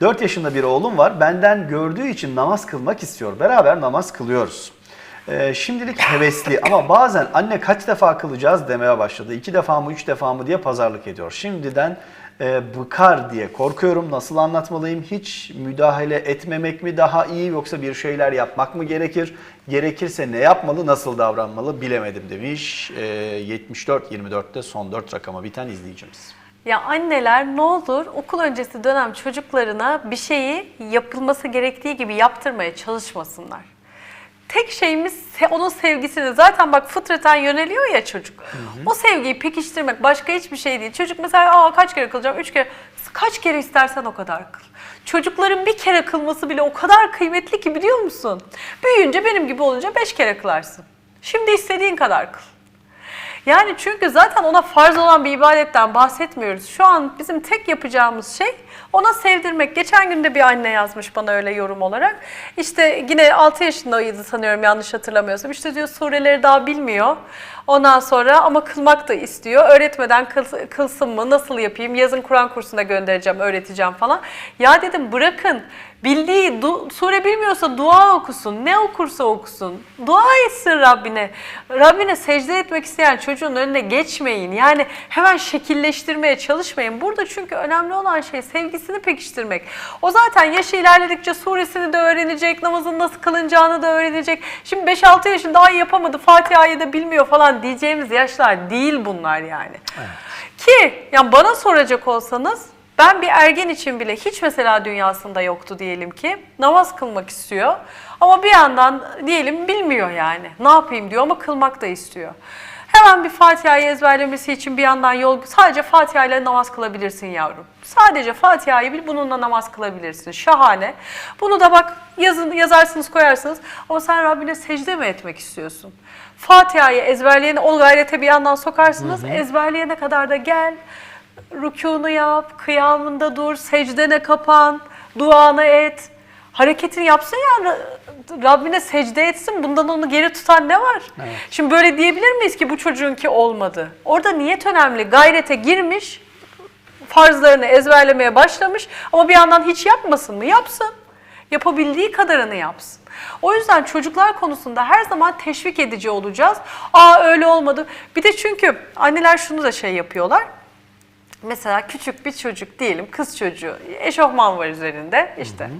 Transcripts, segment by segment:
4 yaşında bir oğlum var. Benden gördüğü için namaz kılmak istiyor. Beraber namaz kılıyoruz. Ee, şimdilik hevesli ama bazen anne kaç defa kılacağız demeye başladı. 2 defa mı 3 defa mı diye pazarlık ediyor. Şimdiden e, bıkar diye korkuyorum. Nasıl anlatmalıyım? Hiç müdahale etmemek mi daha iyi yoksa bir şeyler yapmak mı gerekir? Gerekirse ne yapmalı, nasıl davranmalı bilemedim demiş. E, 74-24'te son 4 rakama biten izleyicimiz. Ya anneler ne olur okul öncesi dönem çocuklarına bir şeyi yapılması gerektiği gibi yaptırmaya çalışmasınlar. Tek şeyimiz onun sevgisini zaten bak fıtraten yöneliyor ya çocuk. O sevgiyi pekiştirmek başka hiçbir şey değil. Çocuk mesela Aa, kaç kere kılacağım? Üç kere. Kaç kere istersen o kadar kıl. Çocukların bir kere kılması bile o kadar kıymetli ki biliyor musun? Büyüyünce benim gibi olunca beş kere kılarsın. Şimdi istediğin kadar kıl. Yani çünkü zaten ona farz olan bir ibadetten bahsetmiyoruz. Şu an bizim tek yapacağımız şey ona sevdirmek. Geçen gün de bir anne yazmış bana öyle yorum olarak. İşte yine 6 yaşındaydı sanıyorum yanlış hatırlamıyorsam. İşte diyor sureleri daha bilmiyor. Ondan sonra ama kılmak da istiyor. Öğretmeden kıl- kılsın mı? Nasıl yapayım? Yazın Kur'an kursuna göndereceğim, öğreteceğim falan. Ya dedim bırakın. Bildiği du- sure bilmiyorsa dua okusun. Ne okursa okusun. Dua etsin Rabbine. Rabbine secde etmek isteyen çocuğun önüne geçmeyin. Yani hemen şekilleştirmeye çalışmayın. Burada çünkü önemli olan şey sevgisini pekiştirmek. O zaten yaşı ilerledikçe suresini de öğrenecek, namazın nasıl kılınacağını da öğrenecek. Şimdi 5-6 yaşında daha yapamadı, Fatiha'yı da bilmiyor falan diyeceğimiz yaşlar değil bunlar yani. Ki yani bana soracak olsanız ben bir ergen için bile hiç mesela dünyasında yoktu diyelim ki. Namaz kılmak istiyor ama bir yandan diyelim bilmiyor yani. Ne yapayım diyor ama kılmak da istiyor. Hemen bir Fatiha'yı ezberlemesi için bir yandan yol sadece Fatiha ile namaz kılabilirsin yavrum. Sadece Fatiha'yı bil bununla namaz kılabilirsin. Şahane. Bunu da bak yazın yazarsınız koyarsınız ama sen Rabbine secde mi etmek istiyorsun? Fatiha'yı ezberleyene o gayrete bir yandan sokarsınız. Ezberleyene kadar da gel. Rükûnu yap, kıyamında dur, secdene kapan, duanı et. Hareketini yapsın ya Ra- Rabbine secde etsin. Bundan onu geri tutan ne var? Şimdi böyle diyebilir miyiz ki bu çocuğunki olmadı? Orada niyet önemli. Gayrete girmiş, farzlarını ezberlemeye başlamış ama bir yandan hiç yapmasın mı? Yapsın. Yapabildiği kadarını yapsın. O yüzden çocuklar konusunda her zaman teşvik edici olacağız. Aa öyle olmadı. Bir de çünkü anneler şunu da şey yapıyorlar. Mesela küçük bir çocuk diyelim kız çocuğu eşofman var üzerinde işte.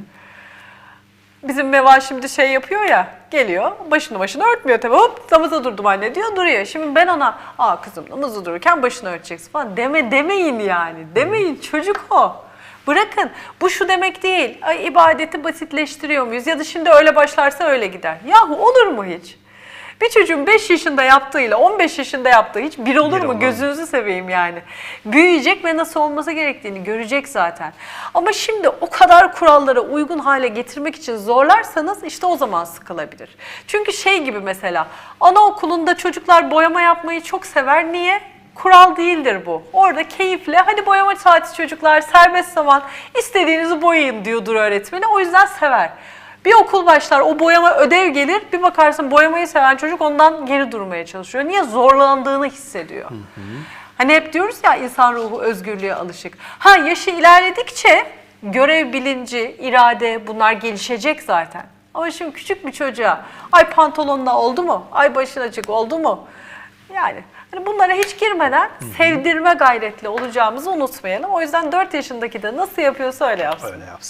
Bizim Meva şimdi şey yapıyor ya geliyor başını başını örtmüyor tabii hop namaza durdum anne diyor duruyor. Şimdi ben ona aa kızım namazı dururken başını örteceksin falan deme demeyin yani demeyin çocuk o. Bırakın bu şu demek değil ay ibadeti basitleştiriyor muyuz ya da şimdi öyle başlarsa öyle gider. Yahu olur mu hiç? Bir çocuğun 5 yaşında yaptığıyla 15 yaşında yaptığı hiç bir olur Bir mu? olmaz. Gözünüzü seveyim yani. Büyüyecek ve nasıl olması gerektiğini görecek zaten. Ama şimdi o kadar kurallara uygun hale getirmek için zorlarsanız işte o zaman sıkılabilir. Çünkü şey gibi mesela anaokulunda çocuklar boyama yapmayı çok sever. Niye? Kural değildir bu. Orada keyifle hadi boyama saati çocuklar serbest zaman istediğinizi boyayın diyordur öğretmeni. O yüzden sever. Bir okul başlar, o boyama ödev gelir, bir bakarsın boyamayı seven çocuk ondan geri durmaya çalışıyor. Niye? Zorlandığını hissediyor. Hani hep diyoruz ya insan ruhu özgürlüğe alışık. Ha yaşı ilerledikçe görev bilinci, irade bunlar gelişecek zaten. Ama şimdi küçük bir çocuğa ay pantolonla oldu mu? Ay başın açık oldu mu? Yani hani bunlara hiç girmeden sevdirme gayretli olacağımızı unutmayalım. O yüzden 4 yaşındaki de nasıl yapıyorsa öyle yapsın. Öyle yapsın.